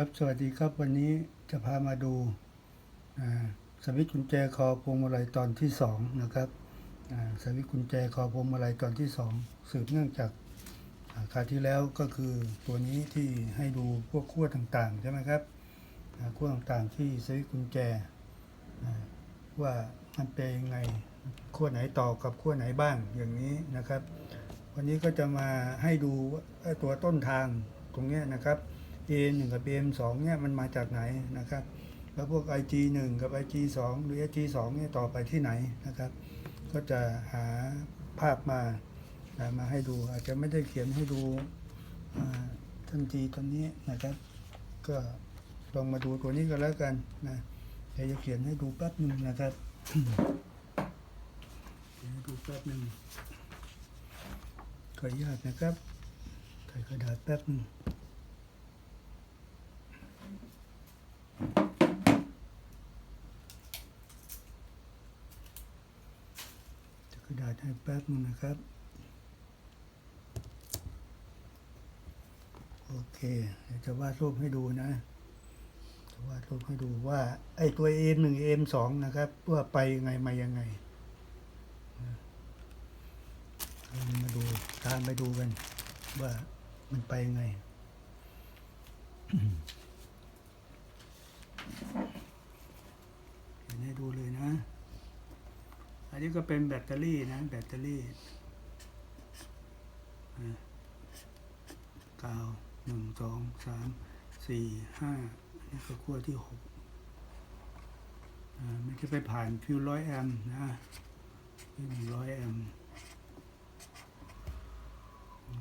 ครับสวัสดีครับวันนี้จะพามาดูสวิตช์กุญแจคอพวงมาลัยตอนที่สองนะครับสวิตช์กุญแจคอพวงมาลัยตอนที่สองสืบเนื่องจากคราวที่แล้วก็คือตัวนี้ที่ให้ดูพวกขั้วต่างๆใช่ไหมครับขั้วต่างๆที่สวิตช์กุญแจว่ามันเป็นยังไงขั้วไหนต่อกับขั้วไหนบ้างอย่างนี้นะครับ วันนี้ก็จะมาให้ดูตัวต้นทางตรงนี้นะครับ A 1กับ M 2 เนี่ยมันมาจากไหนนะครับ แล้วพวก IG 1 กับ IG 2 หรือ IG 2 เนี่ยต่อไปที่ไหนนะครับ ก็จะหาภาพมามาให้ดูอาจจะไม่ได้เขียนให้ดูทันทีตอนนี้นะครับ ก็ลองมาดูตัวนี้ก็แล้วกันนะเดี๋ยวจะเขียนให้ดูแป๊บหนึ่งนะครับเขียนให้ดูแป๊บหนึ่งขออนุญาตนะครับใส่กระดาษแป๊บหนึ่ง จะก ระดาษให้แป๊บนึงนะครับ โอเคเดี๋ยวจะวาดรูปให้ดูนะ จะวาดรูปให้ดูว่า ไอ้ตัว M หนึ่ง M สองนะครับ ว่าไปยังไงมายังไงมาดูตามไปดูกัน ว่ามันไปยังไงเห็นให้ดูเลยนะ อันนี้ก็เป็นแบตเตอรี่นะ แบตเตอรี่อะกาวหนึ่งสองสามสี่ห้านนี้ก็ขั้วที่หกอ่ามันจะไปผ่านฟิวร้อยแอมป์นะหนึ่งร้อยแอมป์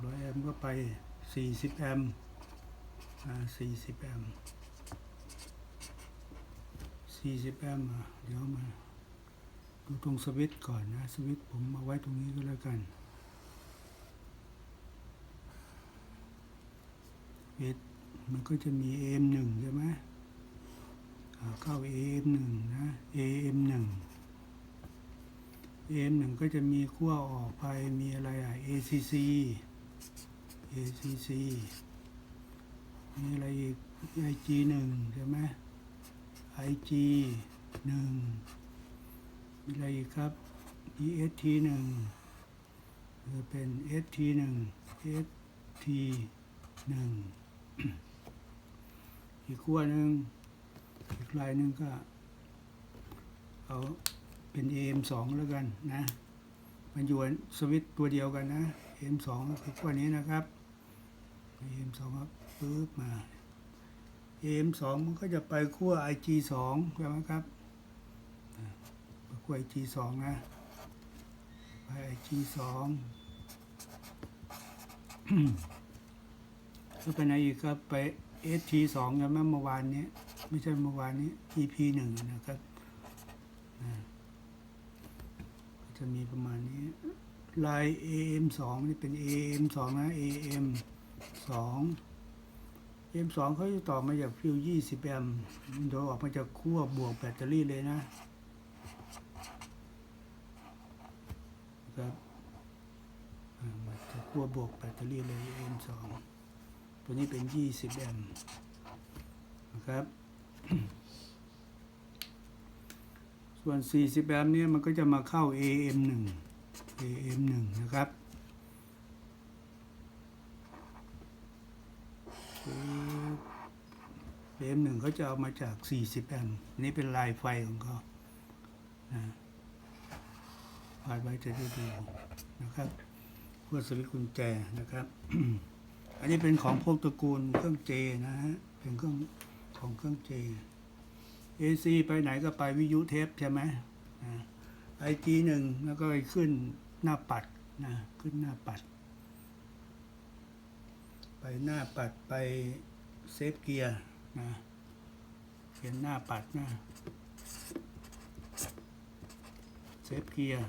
ร้อยแอมป์ก็ไปสี่สิบแอมป์อ่าสี่สิบแอมป์สี่สิบแอมป์เดี๋ยวมา ดูตรงสวิตช์ก่อนนะ สวิตช์ผมเอาไว้ตรงนี้ก็แล้วกันสวิตช์มันก็จะมี AM1 ใช่ไหมอ่าเข้า AM1 นะ AM1 AM1 ก็จะมีขั้วออกไปมีอะไรอะ ACC ACC มีอะไรอีก IG1 ใช่ไหม IG1 มีอะไรอีกครับ EST หนึ่งหรือเป็น ST หนึ่ง ST หนึ่งอีกขั้วหนึ่งอีกลายหนึ่งก็เอาเป็น AM สองแล้วกันนะ มันอยู่สวิตตัวเดียวกันนะ AM สองก็คือขั้วนี้นะครับ AM สองครับปึ๊บมา AM สองมันก็จะไปขั้ว IG สองใช่ไหมครับ กล้วย G สองนะไป G สองก็ไปไหนอีกครับไป ST สองใช่ไหมเมื่อวานนี้ ไม่ใช่เมื่อวานนี้ EP หนึ่งนะครับจะมีประมาณนี้ลาย AM สองนี่เป็น AM สองนะ AM สอง AM สองเขาจะต่อมาจากฟิวยี่สิบแอมป์โดยออกมาจากขั้วบวกแบตเตอรี่เลยนะ ครับอ่ามาจะขั้วบวกแบตเตอรี่เลย M2 ตัวนี้เป็น 20 แอมป์นะครับ ส่วน 40 แอมป์เนี่ยมันก็จะมาเข้า AM1 AM1 นะครับเอ็มหนึ่งเขาจะเอามาจาก 40 แอมป์นนี่เป็นลายไฟของเขานะ วาดไว้จะได้ดูนะครับเพื่อสวิตกุญแจนะครับ อันนี้เป็นของพวกตระกูลเครื่องเจนะฮะเป็นเครื่องของเครื่องเจ AC ไปไหนก็ไปวิทยุเทปใช่ไหมไอจีหนึ่งแล้วก็ไปขึ้นหน้าปัดนะขึ้นหน้าปัด ไปหน้าปัดไปเซฟเกียร์นะเขียนหน้าปัดนะเซฟเกียร์ อ่า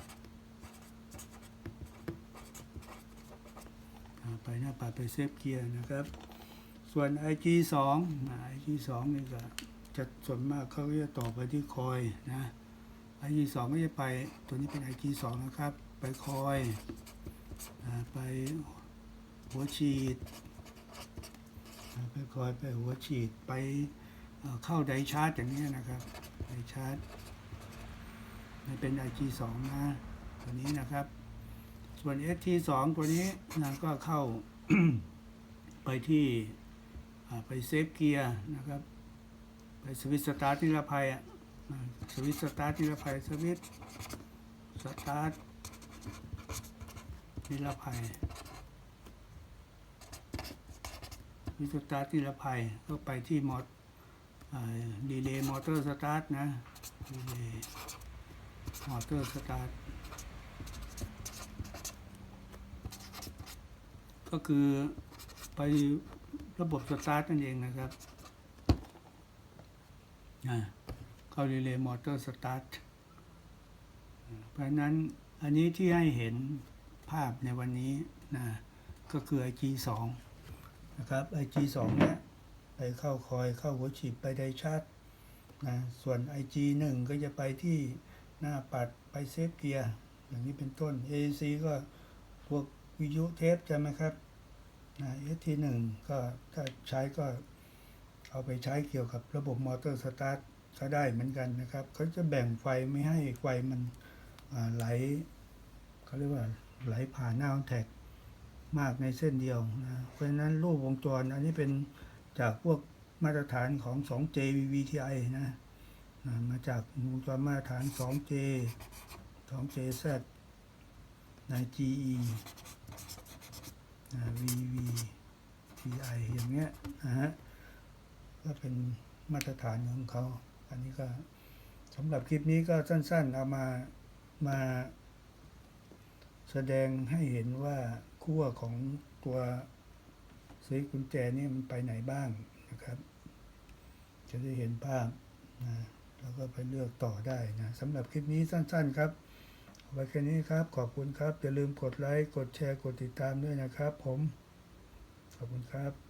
ไปหน้าปัดไปเซฟเกียร์นะครับ ส่วน IG 2นะ IG 2นี่ก็จะส่วนมากเขาจะต่อไปที่คอยนะ IG 2ก็จะไปตัวนี้เป็น IG 2นะครับ ไปคอยไปหัวฉีดไปคอยไปหัวฉีดไปเข้าไดชาร์จอย่างนี้นะครับไดชาร์จมันเป็น IG2 นะตัวนี้นะครับ ส่วน ST2 ตัวนี้นะก็เข้าไปที่ไปเซฟเกียร์นะครับ ไปสวิตสตาร์ทนิรภัยอะอ่าสวิตสตาร์ทนิรภัยสวิตสตาร์ทนิรภัยสวิตสตาร์ทนิรภัยก็ไปที่มอดดีเลย์มอเตอร์สตาร์ทนะดีเลย์มอเตอร์สตาร์ท ก็คือไประบบสตาร์ทนั่นเองนะครับอ่าเข้ารีเลย์มอเตอร์สตาร์ทเพราะฉะนั้นอันนี้ที่ให้เห็นภาพในวันนี้นะก็คือ IG2 นะครับ IG2 เนี่ยไปเข้าคอยเข้าหัวฉีดไปไดชาร์จนะส่วน IG1 ก็จะไปที่หน้าปัดไปเซฟเกียร์อย่างนี้เป็นต้น AC ก็พวก วิทยุเทปใช่ไหมครับนะ ST1 ก็ถ้าใช้ก็เอาไปใช้เกี่ยวกับระบบมอเตอร์สตาร์ทก็ได้เหมือนกันนะครับ เขาจะแบ่งไฟไม่ให้ไฟมันไหลเขาเรียกว่าไหลผ่านหน้าคอนแทคมากในเส้นเดียวนะ เพราะฉะนั้นรูปวงจรอันนี้เป็นจากพวกมาตรฐานของ 2J VVTi นะนะ มาจากวงจรมาตรฐาน 2J 2JZ ใน GE นะ VVTi อย่างเงี้ยนะฮะก็เป็นมาตรฐานของเขา อันนี้ก็สำหรับคลิปนี้ก็สั้นๆ เอามามาแสดงให้เห็นว่าขั้วของตัวซื้อกุญแจนี่มันไปไหนบ้างนะครับ จะได้เห็นภาพนะแล้วก็ไปเลือกต่อได้นะสำหรับคลิปนี้สั้น ๆ ครับ ไว้แค่นี้ครับ ขอบคุณครับ อย่าลืมกดไลค์ กดแชร์ กดติดตามด้วยนะครับผม ขอบคุณครับ